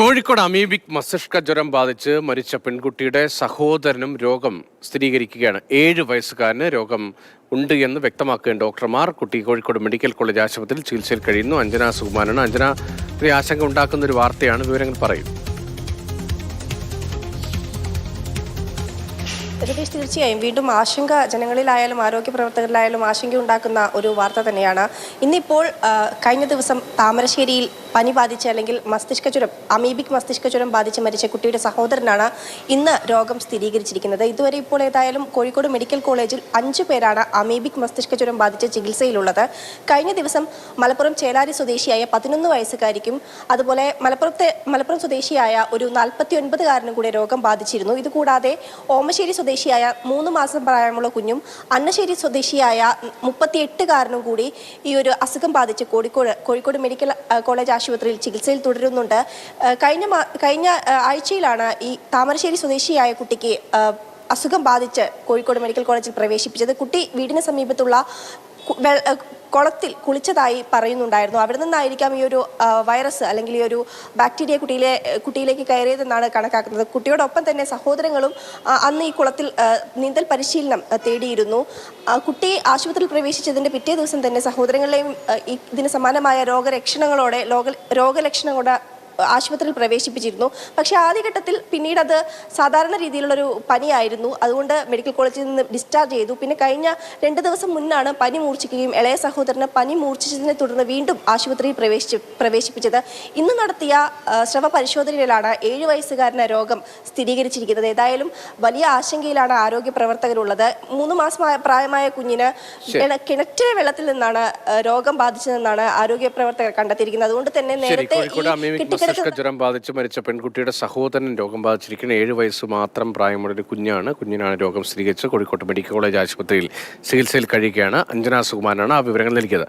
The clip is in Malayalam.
കോഴിക്കോട് അമീബിക് മസ്തിഷ്ക ജ്വരം ബാധിച്ച് മരിച്ച പെൺകുട്ടിയുടെ സഹോദരനും രോഗം സ്ഥിരീകരിക്കുകയാണ്. ഏഴ് വയസ്സുകാരന് രോഗം ഉണ്ട് എന്ന് വ്യക്തമാക്കുകയും ഡോക്ടർമാർ. കുട്ടി കോഴിക്കോട് മെഡിക്കൽ കോളേജ് ആശുപത്രിയിൽ ചികിത്സയിൽ കഴിയുന്നു. അഞ്ജന സുകുമാരനാണ്. അഞ്ജന ആശങ്ക ഉണ്ടാക്കുന്ന ഒരു വാർത്തയാണ് വിവരങ്ങൾ പറയും രതീഷ് തീർച്ചയായും വീണ്ടും ആശങ്ക ജനങ്ങളിലായാലും ആരോഗ്യ പ്രവർത്തകരിലായാലും ആശങ്ക ഉണ്ടാക്കുന്ന ഒരു വാർത്ത തന്നെയാണ്. ഇന്നിപ്പോൾ കഴിഞ്ഞ ദിവസം താമരശ്ശേരിയിൽ പനി ബാധിച്ച് അല്ലെങ്കിൽ മസ്തിഷ്ക ചുരം അമീബിക് മസ്തിഷ്ക ചുരം ബാധിച്ച് മരിച്ച കുട്ടിയുടെ സഹോദരനാണ് ഇന്ന് രോഗം സ്ഥിരീകരിച്ചിരിക്കുന്നത്. ഇതുവരെ ഇപ്പോൾ ഏതായാലും കോഴിക്കോട് മെഡിക്കൽ കോളേജിൽ അഞ്ചു പേരാണ് അമീബിക് മസ്തിഷ്ക ചുരം ബാധിച്ച് ചികിത്സയിലുള്ളത്. കഴിഞ്ഞ ദിവസം മലപ്പുറം ചേലാരി സ്വദേശിയായ പതിനൊന്ന് വയസ്സുകാരിക്കും അതുപോലെ മലപ്പുറത്തെ മലപ്പുറം സ്വദേശിയായ ഒരു നാൽപ്പത്തി ഒൻപതുകാരനും കൂടെ രോഗം ബാധിച്ചിരുന്നു. ഇതുകൂടാതെ ഓമശ്ശേരി സ്വദേശിയായ മൂന്ന് മാസം പ്രായമുള്ള കുഞ്ഞും അന്നശ്ശേരി സ്വദേശിയായ മുപ്പത്തിയെട്ടുകാരനും കൂടി ഈ ഒരു അസുഖം ബാധിച്ച് കോഴിക്കോട് കോഴിക്കോട് മെഡിക്കൽ കോളേജ് ആശുപത്രിയിൽ ചികിത്സയിൽ തുടരുന്നുണ്ട്. കഴിഞ്ഞ കഴിഞ്ഞ ആഴ്ചയിലാണ് ഈ താമരശ്ശേരി സ്വദേശിയായ കുട്ടിക്ക് അസുഖം ബാധിച്ച് കോഴിക്കോട് മെഡിക്കൽ കോളേജിൽ പ്രവേശിപ്പിച്ചത്. കുട്ടി വീടിന് സമീപത്തുള്ള കുളത്തിൽ കുളിച്ചതായി പറയുന്നുണ്ടായിരുന്നു. അവിടെ നിന്നായിരിക്കാം ഈ ഒരു വൈറസ് അല്ലെങ്കിൽ ഈ ഒരു ബാക്ടീരിയ കുട്ടിയിലെ കുട്ടിയിലേക്ക് കയറിയതെന്നാണ് കണക്കാക്കുന്നത്. കുട്ടിയോടൊപ്പം തന്നെ സഹോദരങ്ങളും അന്ന് ഈ കുളത്തിൽ നീന്തൽ പരിശീലനം തേടിയിരുന്നു. കുട്ടി ആശുപത്രിയിൽ പ്രവേശിച്ചതിന്റെ പിറ്റേ ദിവസം തന്നെ സഹോദരങ്ങളെയും ഇതിന് സമാനമായ രോഗലക്ഷണങ്ങളോടെ രോഗ രോഗലക്ഷണങ്ങളോടെ ആശുപത്രിയിൽ പ്രവേശിപ്പിച്ചിരുന്നു. പക്ഷേ ആദ്യഘട്ടത്തിൽ പിന്നീട് അത് സാധാരണ രീതിയിലുള്ളൊരു പനിയായിരുന്നു. അതുകൊണ്ട് മെഡിക്കൽ കോളേജിൽ നിന്ന് ഡിസ്ചാർജ് ചെയ്തു. പിന്നെ കഴിഞ്ഞ രണ്ട് ദിവസം മുന്നാണ് പനി മൂർച്ഛിക്കുകയും ഇളയ സഹോദരന് പനി മൂർച്ഛിച്ചതിനെ തുടർന്ന് വീണ്ടും ആശുപത്രിയിൽ പ്രവേശിച്ച് പ്രവേശിപ്പിച്ചത്. ഇന്ന് നടത്തിയ ശ്രവ പരിശോധനയിലാണ് ഏഴ് വയസ്സുകാരന് രോഗം സ്ഥിരീകരിച്ചിരിക്കുന്നത്. ഏതായാലും വലിയ ആശങ്കയിലാണ് ആരോഗ്യ പ്രവർത്തകരുള്ളത്. മൂന്ന് മാസം പ്രായമായ കുഞ്ഞിന് കിണ- കിണറ്റിലെ വെള്ളത്തിൽ നിന്നാണ് രോഗം ബാധിച്ചതെന്നാണ് ആരോഗ്യ പ്രവർത്തകർ കണ്ടെത്തിയിരിക്കുന്നത്. അതുകൊണ്ട് തന്നെ നേരത്തെ കോഴിക്കോട് അമീബിക് കെട്ടിക്കിടക്കുന്ന മസ്തിഷ്ക ജ്വരം ബാധിച്ച് മരിച്ച പെൺകുട്ടിയുടെ സഹോദരൻ രോഗം ബാധിച്ചിരിക്കുന്ന ഏഴ് വയസ്സ് മാത്രം പ്രായമുള്ള ഒരു കുഞ്ഞാണ്. കുഞ്ഞിനാണ് രോഗം സ്ഥിരീകരിച്ച് കോഴിക്കോട്ട് മെഡിക്കൽ കോളേജ് ആശുപത്രിയിൽ ചികിത്സയിൽ കഴിയുകയാണ് അഞ്ജന സുകുമാരനാണ് ആ വിവരങ്ങൾ നൽകിയത്.